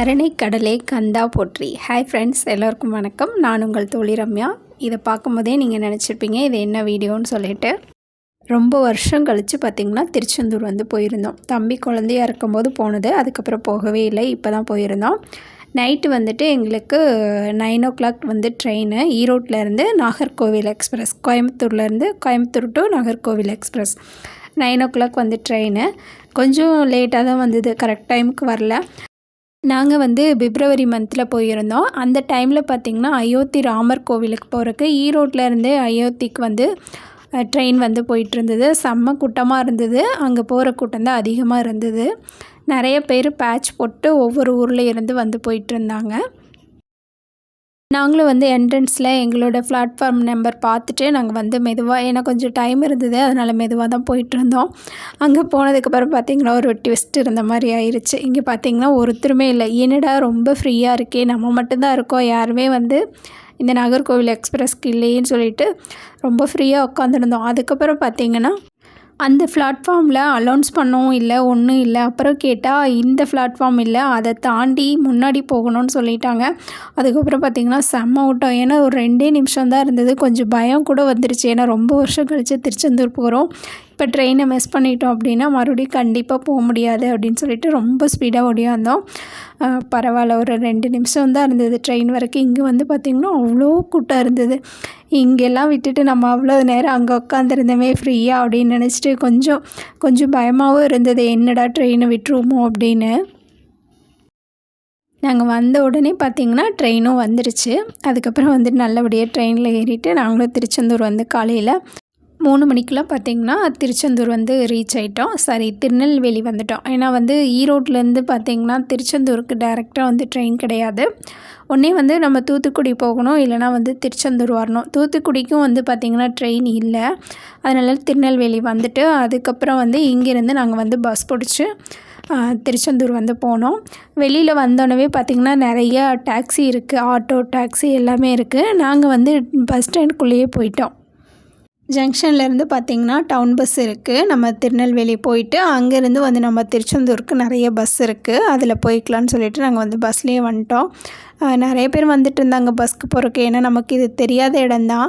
கருணை கடலே கந்தா போற்றி. ஹாய் ஃப்ரெண்ட்ஸ் எல்லோருக்கும் வணக்கம். நான் உங்கள் தோழி ரம்யா. இதை பார்க்கும்போதே நீங்கள் நினச்சிருப்பீங்க இது என்ன வீடியோன்னு சொல்லிட்டு. ரொம்ப வருஷம் கழித்து பார்த்திங்கன்னா திருச்செந்தூர் வந்து போயிருந்தோம். தம்பி குழந்தையாக இருக்கும்போது போனது அதுக்கப்புறம் போகவே இல்லை இப்போ தான் போயிருந்தோம். நைட்டு வந்துட்டு எங்களுக்கு நைன் ஓ கிளாக் வந்து ட்ரெயின் ஈரோட்லேருந்து நாகர்கோவில் எக்ஸ்பிரஸ் கோயம்புத்தூர்லேருந்து Coimbatore to Nagercoil express nine o'clock வந்து ட்ரெயின் கொஞ்சம் லேட்டாக தான் வந்தது கரெக்ட் டைமுக்கு வரல. நாங்கள் வந்து பிப்ரவரி மந்தில் போயிருந்தோம். அந்த டைமில் பார்த்திங்கன்னா அயோத்தி ராமர் கோவிலுக்கு போகிறக்கு ஈரோட்டிலேருந்து அயோத்திக்கு வந்து ட்ரெயின் வந்து போயிட்டுருந்தது. செம்ம கூட்டமாக இருந்தது. அங்கே போகிற கூட்டம் தான் அதிகமாக இருந்தது. நிறைய பேர் பேட்ச் போட்டு ஒவ்வொரு ஊரில் இருந்து வந்து போயிட்டுருந்தாங்க. நாங்களும் வந்து என்ட்ரன்ஸில் எங்களோட பிளாட்ஃபார்ம் நம்பர் பார்த்துட்டு நாங்கள் வந்து மெதுவாக ஏன்னா கொஞ்சம் டைம் இருந்தது அதனால் மெதுவாக தான் போயிட்டுருந்தோம் அங்கே போனதுக்கப்புறம் பார்த்திங்கன்னா ஒரு ட்விஸ்ட் இருந்த மாதிரி ஆயிடுச்சு இங்கே பார்த்திங்கன்னா ஒருத்தருமே இல்லை. என்னடா ரொம்ப ஃப்ரீயாக இருக்கே. நம்ம மட்டும்தான் இருக்கோம். யாருமே வந்து இந்த நாகர்கோவில் எக்ஸ்பிரஸ்க்கு இல்லையேன்னு சொல்லிட்டு ரொம்ப ஃப்ரீயாக உட்காந்துருந்தோம் அதுக்கப்புறம் பார்த்திங்கன்னா அந்த பிளாட்ஃபார்மில் அலௌன்ஸ் பண்ணவும் இல்லை ஒன்றும் இல்லை அப்புறம் கேட்டால் இந்த பிளாட்ஃபார்ம் இல்லை அதை தாண்டி முன்னாடி போகணும்னு சொல்லிட்டாங்க. அதுக்கப்புறம் பார்த்திங்கன்னா செம்ம ஓட்டம். ஏன்னா ஒரு ரெண்டே நிமிஷம் தான் இருந்தது. கொஞ்சம் பயம் கூட வந்துருச்சு. ஏன்னா ரொம்ப வருஷம் கழித்து திருச்செந்தூர் போகிறோம் இப்போ ட்ரெயினை மிஸ் பண்ணிட்டோம் அப்படின்னா மறுபடியும் கண்டிப்பாக போக முடியாது அப்படின்னு சொல்லிட்டு ரொம்ப ஸ்பீடாக ஓடியாந்தோம். பரவாயில்ல ஒரு ரெண்டு நிமிஷம் தான் இருந்தது ட்ரெயின் வரைக்கும். இங்கே வந்து பார்த்திங்கன்னா அவ்வளோ கூட்டம் இருந்தது. இங்கெல்லாம் விட்டுட்டு நம்ம அவ்வளோ நேரம் அங்கே உட்காந்துருந்தோமே ஃப்ரீயாக அப்படின்னு நினச்சிட்டு கொஞ்சம் கொஞ்சம் பயமாகவும் இருந்தது. என்னடா ட்ரெயினை விட்டுருவோமோ அப்படின்னு. நாங்கள் வந்த உடனே பார்த்திங்கன்னா ட்ரெயினும் வந்துருச்சு. அதுக்கப்புறம் வந்துட்டு நல்லபடியாக ட்ரெயினில் ஏறிட்டு நாங்களும் திருச்செந்தூர் வந்து காலையில் மூணு மணிக்கெலாம் பார்த்திங்கன்னா திருச்செந்தூர் வந்து ரீச் ஆகிட்டோம் சாரி திருநெல்வேலி வந்துட்டோம். ஏன்னா வந்து ஈரோட்லேருந்து பார்த்திங்கன்னா திருச்செந்தூருக்கு டேரெக்டாக வந்து ட்ரெயின் கிடையாது. ஒன்றே வந்து நம்ம தூத்துக்குடி போகணும் இல்லைனா வந்து திருச்செந்தூர் வரணும். தூத்துக்குடிக்கும் வந்து பார்த்திங்கன்னா ட்ரெயின் இல்லை. அதனால் திருநெல்வேலி வந்துட்டு அதுக்கப்புறம் வந்து இங்கேருந்து நாங்கள் வந்து பஸ் பிடிச்சி திருச்செந்தூர் வந்து போனோம். வெளியில் வந்தோடனே பார்த்திங்கன்னா நிறைய டாக்ஸி இருக்குது ஆட்டோ டாக்ஸி எல்லாமே இருக்குது நாங்கள் வந்து பஸ் ஸ்டாண்டுக்குள்ளேயே போயிட்டோம். ஜங்ஷன்லேருந்து பார்த்திங்கன்னா டவுன் பஸ் இருக்குது நம்ம திருநெல்வேலி போயிட்டு அங்கேருந்து வந்து நம்ம திருச்செந்தூருக்கு நிறைய பஸ் இருக்குது அதில் போய்க்கலான்னு சொல்லிட்டு நாங்கள் வந்து பஸ்லேயே வந்துட்டோம். நிறைய பேர் வந்துட்டு இருந்தாங்க பஸ்க்கு போகிறக்கு ஏன்னா நமக்கு இது தெரியாத இடம்தான்.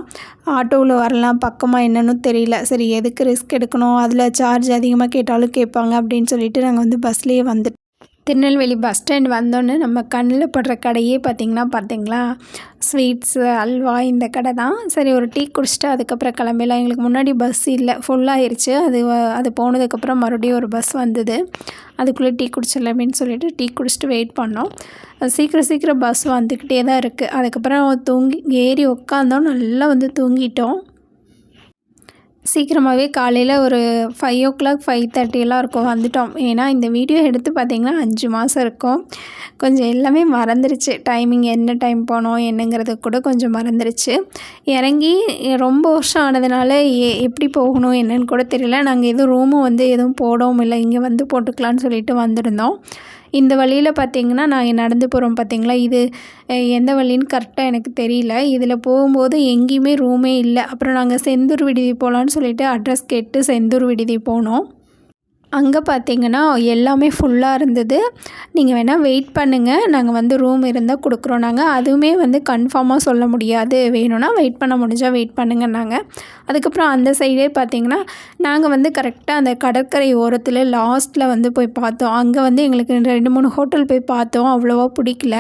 ஆட்டோவில் வரலாம் பக்கமாக என்னன்னு தெரியல. சரி எதுக்கு ரிஸ்க் எடுக்கணும்? அதில் சார்ஜ் அதிகமாக கேட்டாலும் கேட்பாங்க அப்படின்னு சொல்லிட்டு நாங்கள் வந்து பஸ்லேயே வந்துட்டோம் திருநெல்வேலி பஸ் ஸ்டாண்ட் வந்தோன்னே நம்ம கண்ணில் படுற கடையே பார்த்திங்கன்னா பார்த்திங்களா ஸ்வீட்ஸு அல்வா இந்த கடை தான். சரி ஒரு டீ குடிச்சிட்டு அதுக்கப்புறம் கிளம்பிடலாம். எங்களுக்கு முன்னாடி பஸ் இல்லை. ஃபுல்லாகிருச்சு அது அது போனதுக்கப்புறம் மறுபடியும் ஒரு பஸ் வந்தது. அதுக்குள்ளே டீ குடிச்சிடல அப்படின்னு சொல்லிட்டு டீ குடிச்சிட்டு வெயிட் பண்ணோம். சீக்கிரம் சீக்கிரம் பஸ் வந்துக்கிட்டே தான் இருக்குது அதுக்கப்புறம் தூங்கி ஏறி உட்காந்தோம் நல்லா வந்து தூங்கிட்டோம். சீக்கிரமாகவே காலையில் ஒரு ஃபைவ் ஓ கிளாக் ஃபைவ் தேர்ட்டியெல்லாம் இருக்கும். வந்துட்டோம். ஏன்னா இந்த வீடியோ எடுத்து பார்த்திங்கன்னா அஞ்சு மாதம் இருக்கும். கொஞ்சம் எல்லாமே மறந்துருச்சு. டைமிங் என்ன டைம் போனோம் என்னங்கிறது கூட கொஞ்சம் மறந்துருச்சு. இறங்கி ரொம்ப வருஷம் ஆனதுனால எ எப்படி போகணும் என்னன்னு கூட தெரியல. நாங்கள் எதுவும் ரூமும் வந்து எதுவும் போடவும் இல்லை. இங்கே வந்து போட்டுக்கலான்னு சொல்லிட்டு வந்திருந்தோம். இந்த வழியில் பார்த்திங்கன்னா நாங்கள் நடந்து போகிறோம் பார்த்திங்களா இது எந்த வழின்னு கரெக்டாக எனக்கு தெரியல. இதில் போகும்போது எங்கேயுமே ரூமே இல்லை. அப்புறம் நாங்கள் செந்தூர் விடுதி போகலான்னு சொல்லிட்டு அட்ரஸ் கேட்டு செந்தூர் விடுதி போனோம். அங்கே பார்த்தீங்கன்னா எல்லாமே ஃபுல்லாக இருந்தது. நீங்கள் வேணால் வெயிட் பண்ணுங்கள் நாங்கள் வந்து ரூம் இருந்தால் கொடுக்குறோம் நாங்கள் அதுவுமே வந்து கன்ஃபார்மாக சொல்ல முடியாது. வேணும்னா வெயிட் பண்ண முடிஞ்சால் வெயிட் பண்ணுங்கன்னாங்க அதுக்கப்புறம் அந்த சைடே பார்த்தீங்கன்னா நாங்கள் வந்து கரெக்டாக அந்த கடற்கரை ஓரத்தில் லாஸ்ட்டில் வந்து போய் பார்த்தோம். அங்கே வந்து எங்களுக்கு ரெண்டு மூணு ஹோட்டல் போய் பார்த்தோம். அவ்வளோவா பிடிக்கல.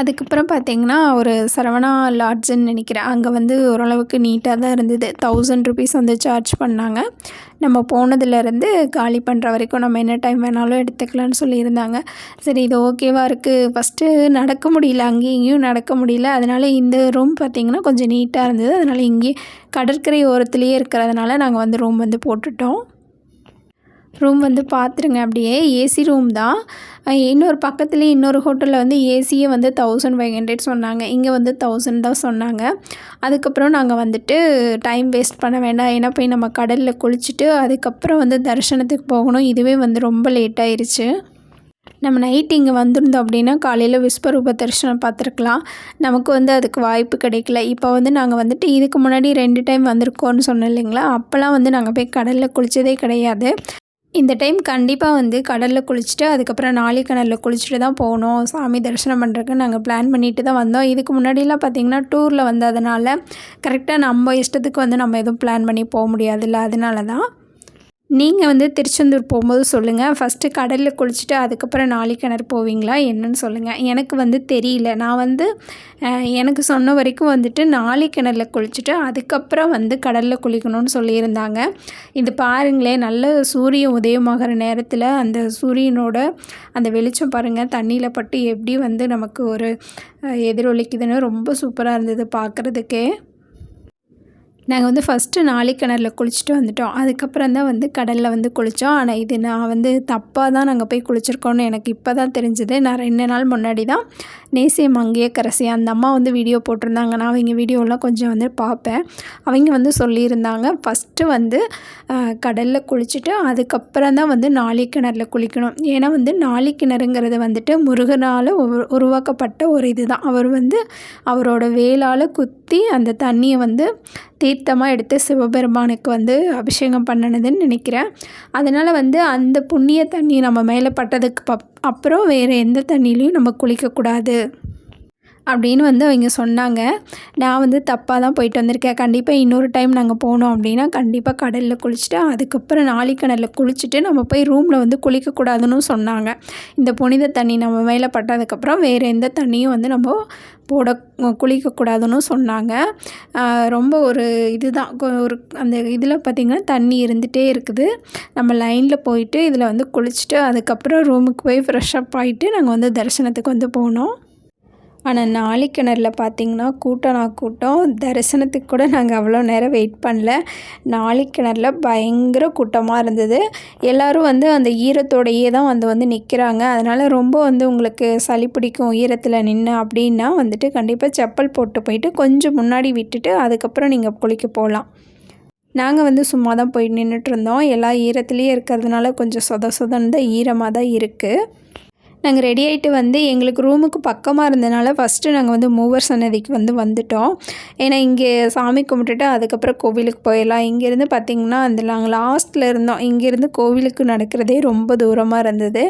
அதுக்கப்புறம் பார்த்திங்கன்னா ஒரு சரவணா லாட்ஜுன்னு நினைக்கிறேன். அங்கே வந்து ஓரளவுக்கு நீட்டாக தான் இருந்தது. தௌசண்ட் ருபீஸ் வந்து சார்ஜ் பண்ணாங்க. நம்ம போனதுலேருந்து காலி பண்ணுற வரைக்கும் நம்ம என்ன டைம் வேணாலும் எடுத்துக்கலான்னு சொல்லியிருந்தாங்க. சரி இது ஓகேவாக இருக்குது ஃபஸ்ட்டு நடக்க முடியல. அங்கேயும் இங்கேயும் நடக்க முடியல. அதனால் இந்த ரூம் பார்த்திங்கன்னா கொஞ்சம் நீட்டாக இருந்தது. அதனால் இங்கே கடற்கரை ஓரத்துலேயே இருக்கிறதுனால நாங்கள் வந்து ரூம் வந்து போட்டுட்டோம். ரூம் வந்து பார்த்துருங்க அப்படியே ஏசி ரூம் தான். இன்னொரு பக்கத்துலேயே இன்னொரு ஹோட்டலில் வந்து ஏசியே வந்து தௌசண்ட் ஃபைவ் ஹண்ட்ரட் சொன்னாங்க. இங்கே வந்து தௌசண்ட் தான் சொன்னாங்க. அதுக்கப்புறம் நாங்கள் வந்துட்டு டைம் வேஸ்ட் பண்ண வேண்டாம். ஏன்னா போய் நம்ம கடலில் குளிச்சுட்டு அதுக்கப்புறம் வந்து தரிசனத்துக்கு போகணும். இதுவே வந்து ரொம்ப லேட் ஆயிடுச்சு நம்ம நைட் இங்கே வந்திருந்தோம் அப்படின்னா காலையில் விஸ்வரூப தரிசனம் பார்த்துருக்கலாம் நமக்கு வந்து அதுக்கு வாய்ப்பு கிடைக்கல. இப்போ வந்து நாங்கள் வந்துட்டு இதுக்கு முன்னாடி ரெண்டு டைம் வந்திருக்கோன்னு சொன்னோம் இல்லைங்களா? அப்போல்லாம் வந்து நாங்கள் போய் கடலில் குளித்ததே கிடையாது. இந்த டைம் கண்டிப்பாக வந்து கடலில் குளிச்சுட்டு அதுக்கப்புறம் நாளிக்கிணறில் குளிச்சுட்டு தான் போகணும். சாமி தரிசனம் பண்ணுறதுக்கு நாங்கள் பிளான் பண்ணிட்டு தான் வந்தோம். இதுக்கு முன்னாடிலாம் பார்த்திங்கன்னா டூரில் வந்ததுனால கரெக்டாக நம்ம இஷ்டத்துக்கு வந்து நம்ம எதுவும் பிளான் பண்ணி போக முடியாதுல்ல. அதனால தான் நீங்கள் வந்து திருச்செந்தூர் போகும்போது சொல்லுங்கள் ஃபஸ்ட்டு கடலில் குளிச்சுட்டு அதுக்கப்புறம் நாளிக்கிணறு போவீங்களா? என்னன்னு சொல்லுங்கள் எனக்கு வந்து தெரியல. நான் வந்து எனக்கு சொன்ன வரைக்கும் வந்துட்டு நாளிக்கிணறுல குளிச்சுட்டு அதுக்கப்புறம் வந்து கடலில் குளிக்கணும்னு சொல்லியிருந்தாங்க. இது பாருங்களேன். நல்ல சூரியன் உதயமாகிற நேரத்தில் அந்த சூரியனோட அந்த வெளிச்சம் பாருங்கள் தண்ணியில் பட்டு எப்படி வந்து நமக்கு ஒரு எதிரொலிக்குதுன்னு ரொம்ப சூப்பராக இருந்தது பார்க்குறதுக்கே நாங்கள் வந்து ஃபஸ்ட்டு நாளிக்கிணறில் குளிச்சுட்டு வந்துட்டோம். அதுக்கப்புறம் தான் வந்து கடலில் வந்து குளித்தோம் ஆனால் இது நான் வந்து தப்பாக தான் நாங்கள் போய் குளிச்சிருக்கோம்னு எனக்கு இப்போ தான் தெரிஞ்சுது. நான் ரெண்டு நாள் முன்னாடி தான் நேசியம் அங்கேயே கரசி அந்த அம்மா வந்து வீடியோ போட்டிருந்தாங்க. நான் அவங்க வீடியோலாம் கொஞ்சம் வந்து பார்ப்பேன். அவங்க வந்து சொல்லியிருந்தாங்க ஃபஸ்ட்டு வந்து கடலில் குளிச்சுட்டு அதுக்கப்புறம் தான் வந்து நாளிக்கிணறுல குளிக்கணும். ஏன்னா வந்து நாளிக்கிணறுங்கிறது வந்துட்டு முருகனால் உருவாக்கப்பட்ட ஒரு இதுதான். அவர் வந்து அவரோட வேலால் குத் ஊற்றி அந்த தண்ணியை வந்து தீர்த்தமாக எடுத்து சிவபெருமானுக்கு வந்து அபிஷேகம் பண்ணினதுன்னு நினைக்கிறேன். அதனால் வந்து அந்த புண்ணிய தண்ணி நம்ம மேலே பட்டதுக்கு பப் அப்புறம் வேறு எந்த தண்ணியிலையும் நம்ம குளிக்கக்கூடாது. அப்படின்னு வந்து அவங்க சொன்னாங்க. நான் வந்து தப்பாக தான் போயிட்டு வந்திருக்கேன். கண்டிப்பாக இன்னொரு டைம் நாங்கள் போனோம் அப்படின்னா கண்டிப்பாக கடலில் குளிச்சுட்டு அதுக்கப்புறம் நாளிக்கிணறில் குளிச்சுட்டு நம்ம போய் ரூமில் வந்து குளிக்கக்கூடாதுன்னு சொன்னாங்க. இந்த புனித தண்ணி நம்ம மேலே பட்டதுக்கப்புறம் வேறு எந்த தண்ணியும் வந்து நம்ம போட குளிக்கக்கூடாதுன்னு சொன்னாங்க. ரொம்ப ஒரு இதுதான். ஒரு அந்த இதில் பார்த்திங்கன்னா தண்ணி இருந்துகிட்டே இருக்குது. நம்ம லைனில் போயிட்டு இதில் வந்து குளிச்சுட்டு அதுக்கப்புறம் ரூமுக்கு போய் ஃப்ரெஷ் அப் ஆகிட்டு நாங்கள் வந்து தரிசனத்துக்கு வந்து போனோம். ஆனால் நாளிக்கிணறுல பார்த்தீங்கன்னா கூட்டம்னா கூட்டம். தரிசனத்துக்கு கூட நாங்கள் அவ்வளோ நேரம் வெயிட் பண்ணல. நாளிக்கிணறுல பயங்கர கூட்டமாக இருந்தது. எல்லோரும் வந்து அந்த ஈரத்தோடையே தான் வந்து வந்து நிற்கிறாங்க அதனால் ரொம்ப வந்து உங்களுக்கு சளி பிடிக்கும் ஈரத்தில் நின்று அப்படின்னா வந்துட்டு கண்டிப்பாக செப்பல் போட்டு போயிட்டு கொஞ்சம் முன்னாடி விட்டுட்டு அதுக்கப்புறம் நீங்கள் குளிக்க போகலாம் நாங்கள் வந்து சும்மா தான் போய் நின்றுட்டு இருந்தோம். எல்லா ஈரத்துலேயே இருக்கிறதுனால கொஞ்சம் சொத சொதன்னு தான் ஈரமாக தான் இருக்குது நாங்கள் ரெடி ஆகிட்டு வந்து எங்களுக்கு ரூமுக்கு பக்கமாக இருந்தனால ஃபஸ்ட்டு நாங்கள் வந்து மூவர் சன்னதிக்கு வந்து வந்துட்டோம். ஏன்னா இங்கே சாமி கும்பிட்டுட்டு அதுக்கப்புறம் கோவிலுக்கு போயிடலாம். இங்கேருந்து பார்த்திங்கன்னா அந்த நாங்கள் லாஸ்ட்டில் இருந்தோம். இங்கேருந்து கோவிலுக்கு நடக்கிறதே ரொம்ப தூரமாக இருந்தது.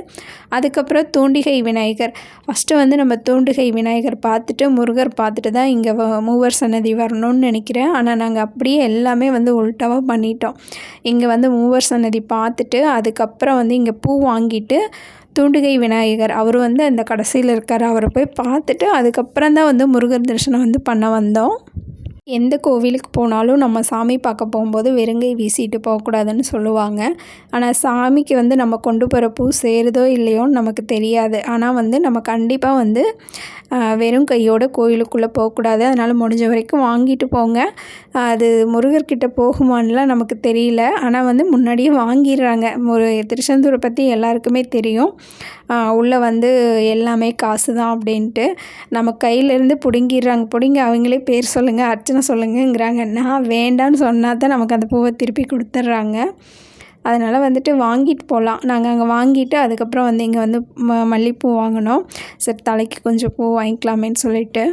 அதுக்கப்புறம் தூண்டிகை விநாயகர். ஃபஸ்ட்டு வந்து நம்ம தூண்டிகை விநாயகர் பார்த்துட்டு முருகர் பார்த்துட்டு தான் இங்கே மூவர் சன்னதி வரணும்னு நினைக்கிறேன். ஆனால் நாங்கள் அப்படியே எல்லாமே வந்து உல்ட்டாவாக பண்ணிட்டோம். இங்கே வந்து மூவர் சன்னதி பார்த்துட்டு அதுக்கப்புறம் வந்து இங்கே பூ வாங்கிட்டு தூண்டுகை விநாயகர் அவர் வந்து அந்த கடைசியில் இருக்கார். அவரை போய் பார்த்துட்டு அதுக்கப்புறம் தான் வந்து முருகர் தரிசனம் வந்து பண்ண வந்தோம். எந்த கோவிலுக்கு போனாலும் நம்ம சாமி பார்க்க போகும்போது வெறுங்கை வீசிட்டு போகக்கூடாதுன்னு சொல்லுவாங்க. ஆனால் சாமிக்கு வந்து நம்ம கொண்டு போகிற பூ சேருதோ இல்லையோன்னு நமக்கு தெரியாது. ஆனால் வந்து நம்ம கண்டிப்பாக வந்து வெறும் கையோட கோயிலுக்குள்ளே போகக்கூடாது. அதனால் முடிஞ்ச வரைக்கும் வாங்கிட்டு போங்க. அது முருகர்கிட்ட போகுமான்லாம் நமக்கு தெரியல. ஆனால் வந்து முன்னாடியே வாங்கிடுறாங்க. ஒரு திருச்செந்தூரை பற்றி எல்லாருக்குமே தெரியும். உள்ளே வந்து எல்லாமே காசு தான் அப்படின்ட்டு. நம்ம கையிலேருந்து பிடுங்கிடுறாங்க. பிடுங்கி அவங்களே பேர் சொல்லுங்கள் அர்ச்சனை சொல்லுங்கங்கிறாங்க. நான் வேண்டான்னு சொன்னால் தான் நமக்கு அந்த பூவை திருப்பி கொடுத்துட்றாங்க. அதனால் வந்துட்டு வாங்கிட்டு போகலாம் நாங்கள் அங்கே வாங்கிட்டு அதுக்கப்புறம் வந்து இங்கே வந்து ம மல்லிகைப்பூ வாங்கினோம். சரி தலைக்கு கொஞ்சம் பூ வாங்கிக்கலாமேன்னு சொல்லிட்டு.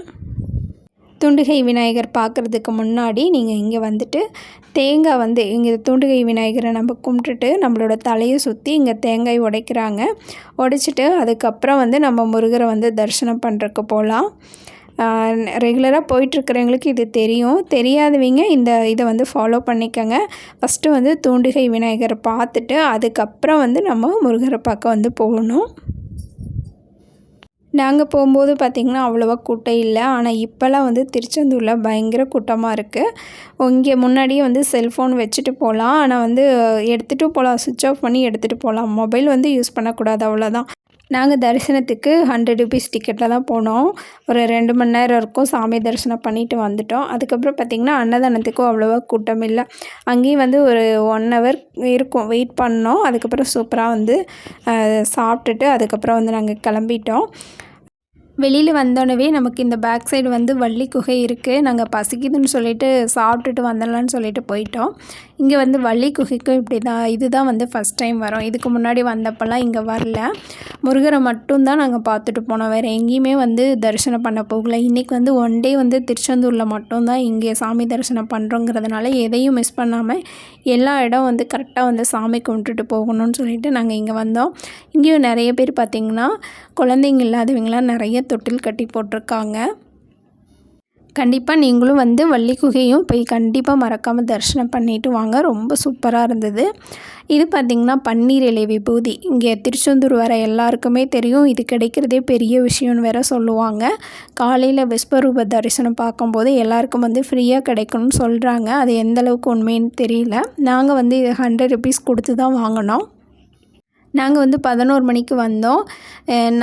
துண்டுகை விநாயகர் பார்க்குறதுக்கு முன்னாடி நீங்கள் இங்கே வந்துட்டு தேங்காய் வந்து இங்கே துண்டுகை விநாயகரை நம்ம கும்பிட்டுட்டு நம்மளோட தலையை சுற்றி இங்கே தேங்காய் உடைக்கிறாங்க. உடைச்சிட்டு அதுக்கப்புறம் வந்து நம்ம முருகரை வந்து தரிசனம் பண்ணுறக்கு போகலாம் ரெகுலராக போயிட்டுருக்கிறவங்களுக்கு இது தெரியும். தெரியாதவங்க இந்த இதை வந்து ஃபாலோ பண்ணிக்கோங்க. ஃபஸ்ட்டு வந்து தூண்டுகை விநாயகரை பார்த்துட்டு அதுக்கப்புறம் வந்து நம்ம முருகரை பக்கம் வந்து போகணும். நாங்கள் போகும்போது பார்த்திங்கன்னா அவ்வளோவா கூட்டம் இல்லை. ஆனால் இப்போல்லாம் வந்து திருச்செந்தூரில் பயங்கர கூட்டமாக இருக்குது இங்கே முன்னாடியே வந்து செல்ஃபோன் வச்சுட்டு போகலாம். ஆனால் வந்து எடுத்துகிட்டு போகலாம். சுவிட்ச் ஆஃப் பண்ணி எடுத்துகிட்டு போகலாம். மொபைல் வந்து யூஸ் பண்ணக்கூடாது. அவ்வளோதான் நாங்கள் தரிசனத்துக்கு ஹண்ட்ரட் ருபீஸ் டிக்கெட்டில் தான் போனோம். ஒரு ரெண்டு மணி நேரம் இருக்கும் சாமி தரிசனம் பண்ணிட்டு வந்துட்டோம். அதுக்கப்புறம் பார்த்திங்கன்னா அன்னதானத்துக்கும் அவ்வளோவா கூட்டம் இல்லை. அங்கேயும் வந்து ஒரு ஒன் ஹவர் இருக்கும். வெயிட் பண்ணோம். அதுக்கப்புறம் சூப்பராக வந்து சாப்பிட்டுட்டு அதுக்கப்புறம் வந்து நாங்கள் கிளம்பிட்டோம். வெளியில் வந்தோடனே நமக்கு இந்த பேக் சைடு வந்து வள்ளி குகை இருக்குது நாங்கள் பசிக்குதுன்னு சொல்லிட்டு சாப்பிட்டுட்டு வந்துடலான்னு சொல்லிட்டு போயிட்டோம். இங்கே வந்து வள்ளி குகைக்கும் இப்படி தான் இதுதான் வந்து ஃபஸ்ட் டைம் வரோம். இதுக்கு முன்னாடி வந்தப்பெல்லாம் இங்கே வரல. முருகரை மட்டும்தான் நாங்கள் பார்த்துட்டு போனோம். வேறு எங்கேயுமே வந்து தரிசனம் பண்ண போகல. இன்றைக்கி வந்து ஒன் டே வந்து திருச்செந்தூரில் மட்டும்தான் இங்கே சாமி தரிசனம் பண்ணுறோங்கிறதுனால எதையும் மிஸ் பண்ணாமல் எல்லா இடம் வந்து கரெக்டாக வந்து சாமி கும்பிட்டுட்டு போகணும்னு சொல்லிட்டு நாங்கள் இங்கே வந்தோம். இங்கேயும் நிறைய பேர் பார்த்திங்கன்னா குழந்தைங்க இல்லாதவங்களாம் நிறைய தொட்டில் கட்டி போட்டிருக்காங்க. கண்டிப்பாக நீங்களும் வந்து வள்ளி குகையும் போய் கண்டிப்பாக மறக்காமல் தரிசனம் பண்ணிவிட்டு வாங்க. ரொம்ப சூப்பராக இருந்தது. இது பார்த்திங்கன்னா பன்னீர் இலை விபூதி. இங்கே திருச்செந்தூர் வர எல்லாருக்குமே தெரியும். இது கிடைக்கிறதே பெரிய விஷயம்னு வேற சொல்லுவாங்க. காலையில் விஸ்வரூப தரிசனம் பார்க்கும்போது எல்லாருக்கும் வந்து ஃப்ரீயாக கிடைக்கணும்னு சொல்கிறாங்க அது எந்தளவுக்கு உண்மைன்னு தெரியல. நாங்கள் வந்து இது ஹண்ட்ரட் ருபீஸ் கொடுத்து தான் வாங்கினோம். நாங்கள் வந்து பதினோரு மணிக்கு வந்தோம்.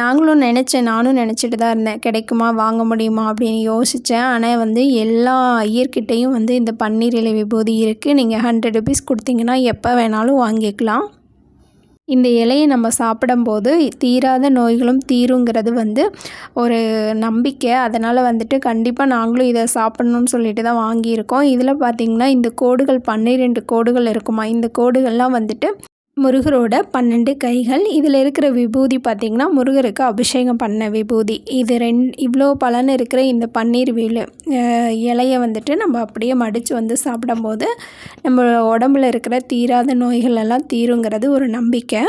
நாங்களும் நினச்சேன் நானும் நினச்சிட்டு தான் இருந்தேன். கிடைக்குமா வாங்க முடியுமா அப்படின்னு யோசித்தேன் ஆனால் வந்து எல்லா ஐயர்கிட்டேயும் வந்து இந்த பன்னீர் இலை விபூதி இருக்குது நீங்கள் ஹண்ட்ரட் ருபீஸ் கொடுத்தீங்கன்னா எப்போ வேணாலும் வாங்கிக்கலாம். இந்த இலையை நம்ம சாப்பிடும்போது தீராத நோய்களும் தீருங்கிறது வந்து ஒரு நம்பிக்கை. அதனால் வந்துட்டு கண்டிப்பாக நாங்களும் இதை சாப்பிட்ணுன்னு சொல்லிட்டு தான் வாங்கியிருக்கோம். இதில் பார்த்திங்கன்னா இந்த கோடுகள் பன்னிரெண்டு கோடுகள் இருக்குமா? இந்த கோடுகள்லாம் வந்துட்டு முருகரோட பன்னெண்டு கைகள். இதில் இருக்கிற விபூதி பார்த்திங்கன்னா முருகருக்கு அபிஷேகம் பண்ண விபூதி. இது ரெண் இவ்வளோ பலன் இருக்கிற இந்த பன்னீர் வீழு இலையை வந்துட்டு நம்ம அப்படியே மடித்து வந்து சாப்பிடும்போது நம்ம உடம்புல இருக்கிற தீராத நோய்கள் எல்லாம் தீருங்கிறது ஒரு நம்பிக்கை.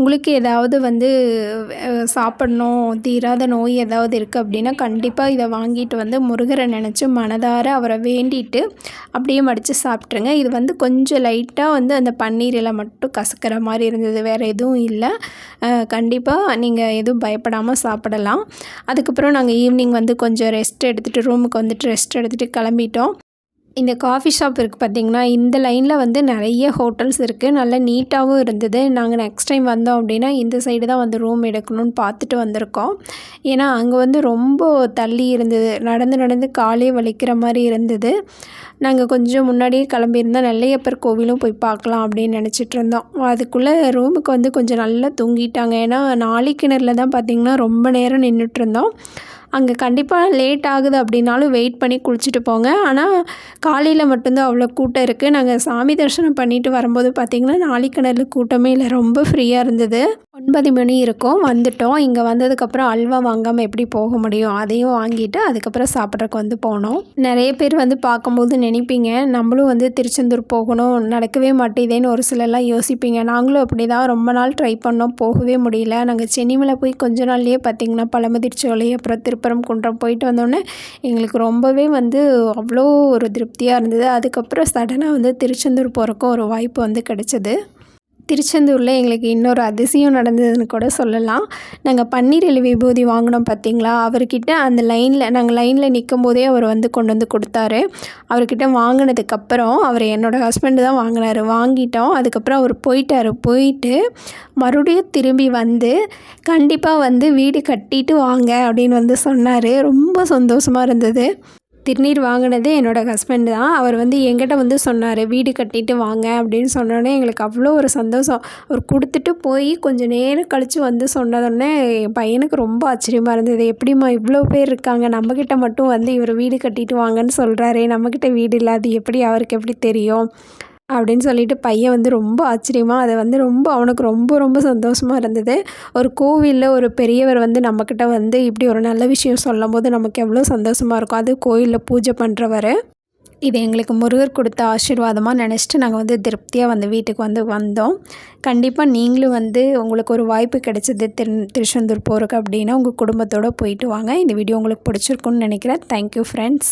உங்களுக்கு ஏதாவது வந்து சாப்பிட்ணும் தீராத நோய் ஏதாவது இருக்குது அப்படின்னா கண்டிப்பாக இதை வாங்கிட்டு வந்து முருகரை நினச்சி மனதார அவரை வேண்டிட்டு அப்படியே மடித்து சாப்பிட்ருங்க இது வந்து கொஞ்சம் லைட்டாக வந்து அந்த பன்னீரில் மட்டும் கசக்கிற மாதிரி இருந்தது வேறு எதுவும் இல்லை. கண்டிப்பாக நீங்கள் எதுவும் பயப்படாமல் சாப்பிடலாம். அதுக்கப்புறம் நாங்கள் ஈவினிங் வந்து கொஞ்சம் ரெஸ்ட் எடுத்துகிட்டு ரூமுக்கு வந்துட்டு ரெஸ்ட் எடுத்துகிட்டு கிளம்பிட்டோம். இந்த காஃபி ஷாப் இருக்குது பார்த்திங்கன்னா இந்த லைனில் வந்து நிறைய ஹோட்டல்ஸ் இருக்குது நல்லா நீட்டாகவும் இருந்தது. நாங்கள் நெக்ஸ்ட் டைம் வந்தோம் அப்படின்னா இந்த சைடு தான் வந்து ரூம் எடுக்கணும்னு பார்த்துட்டு வந்திருக்கோம். ஏன்னா அங்கே வந்து ரொம்ப தள்ளி இருந்தது. நடந்து நடந்து காலே வலிக்கிற மாதிரி இருந்தது. நாங்கள் கொஞ்சம் முன்னாடியே கிளம்பியிருந்தோம் நெல்லையப்பர் கோவிலும் போய் பார்க்கலாம் அப்படின்னு நினச்சிட்டு இருந்தோம். அதுக்குள்ளே ரூமுக்கு வந்து கொஞ்சம் நல்லா தூங்கிட்டாங்க. ஏன்னா நாளைக்கிணறில் தான் பார்த்திங்கன்னா ரொம்ப நேரம் நின்றுட்டு இருந்தோம். அங்கே கண்டிப்பாக லேட் ஆகுது அப்படின்னாலும் வெயிட் பண்ணி குளிச்சுட்டு போங்க. ஆனால் காலையில் மட்டும்தான் அவ்வளோ கூட்டம் இருக்குது நாங்கள் சாமி தரிசனம் பண்ணிட்டு வரும்போது பார்த்திங்கன்னா நாளிக்கிணறு கூட்டமே இல்லை. ரொம்ப ஃப்ரீயாக இருந்தது. ஒன்பது மணி இருக்கும். வந்துட்டோம். இங்கே வந்ததுக்கப்புறம் அல்வா வாங்காமல் எப்படி போக முடியும்? அதையும் வாங்கிட்டு அதுக்கப்புறம் சாப்பிட்றதுக்கு வந்து போனோம். நிறைய பேர் வந்து பார்க்கும்போது நினைப்பீங்க நம்மளும் வந்து திருச்செந்தூர் போகணும். நடக்கவே மாட்டேதேன்னு ஒரு சிலர்லாம் யோசிப்பீங்க. நாங்களும் அப்படி தான் ரொம்ப நாள் ட்ரை பண்ணோம். போகவே முடியல. நாங்கள் சென்னிமலை போய் கொஞ்ச நாள்லேயே பார்த்திங்கன்னா பழமுதிர்ச்சோலை அப்புறம் திருப்பரம் குன்றம் போயிட்டு வந்தோடனே எங்களுக்கு ரொம்பவே வந்து அவ்வளோ ஒரு திருப்தியாக இருந்தது. அதுக்கப்புறம் சடனாக வந்து திருச்செந்தூர் போகிறக்கும் ஒரு வாய்ப்பு வந்து கிடச்சிது. திருச்செந்தூரில் எங்களுக்கு இன்னொரு அதிசயம் நடந்ததுன்னு கூட சொல்லலாம். நாங்கள் பன்னீர் இலை விபூதி வாங்கினோம் பார்த்தீங்களா அவர்கிட்ட அந்த லைனில் நாங்கள் லைனில் நிற்கும் போதே அவர் வந்து கொண்டு வந்து கொடுத்தாரு. அவர்கிட்ட வாங்கினதுக்கப்புறம் அவர் என்னோடய ஹஸ்பண்டு தான் வாங்கினார். வாங்கிட்டோம். அதுக்கப்புறம் அவர் போயிட்டார். போயிட்டு மறுபடியும் திரும்பி வந்து கண்டிப்பாக வந்து வீடு கட்டிட்டு வாங்க அப்படின்னு வந்து சொன்னார். ரொம்ப சந்தோஷமாக இருந்தது. திருநீர் வாங்கினது என்னோடய ஹஸ்பண்ட் தான். அவர் வந்து எங்கிட்ட வந்து சொன்னார் வீடு கட்டிட்டு வாங்க அப்படின்னு சொன்னோடனே எங்களுக்கு அவ்வளோ ஒரு சந்தோஷம். அவர் கொடுத்துட்டு போய் கொஞ்சம் நேரம் கழித்து வந்து சொன்னதோடனே என் பையனுக்கு ரொம்ப ஆச்சரியமாக இருந்தது. எப்படிம்மா இவ்வளோ பேர் இருக்காங்க? நம்மக்கிட்ட மட்டும் வந்து இவர் வீடு கட்டிட்டு வாங்கன்னு சொல்கிறாரு நம்மக்கிட்ட வீடு இல்லாது எப்படி அவருக்கு எப்படி தெரியும்? அப்படின்னு சொல்லிட்டு பையன் வந்து ரொம்ப ஆச்சரியமாக அதை வந்து ரொம்ப அவனுக்கு ரொம்ப ரொம்ப சந்தோஷமாக இருந்தது. ஒரு கோவிலில் ஒரு பெரியவர் வந்து நம்மக்கிட்ட வந்து இப்படி ஒரு நல்ல விஷயம் சொல்லும் போது நமக்கு எவ்வளோ சந்தோஷமாக இருக்கும். அது கோயிலில் பூஜை பண்ணுறவர் இது எங்களுக்கு முருகர் கொடுத்த ஆசீர்வாதமாக நினச்சிட்டு நாங்கள் வந்து திருப்தியாக வந்து வீட்டுக்கு வந்து வந்தோம். கண்டிப்பாக நீங்களும் வந்து உங்களுக்கு ஒரு வாய்ப்பு கிடைச்சது திரு திருச்செந்தூர் போகிறக்கு அப்படின்னா உங்கள் குடும்பத்தோடு போயிட்டு வாங்க. இந்த வீடியோ உங்களுக்கு பிடிச்சிருக்குன்னு நினைக்கிறேன். Thank you friends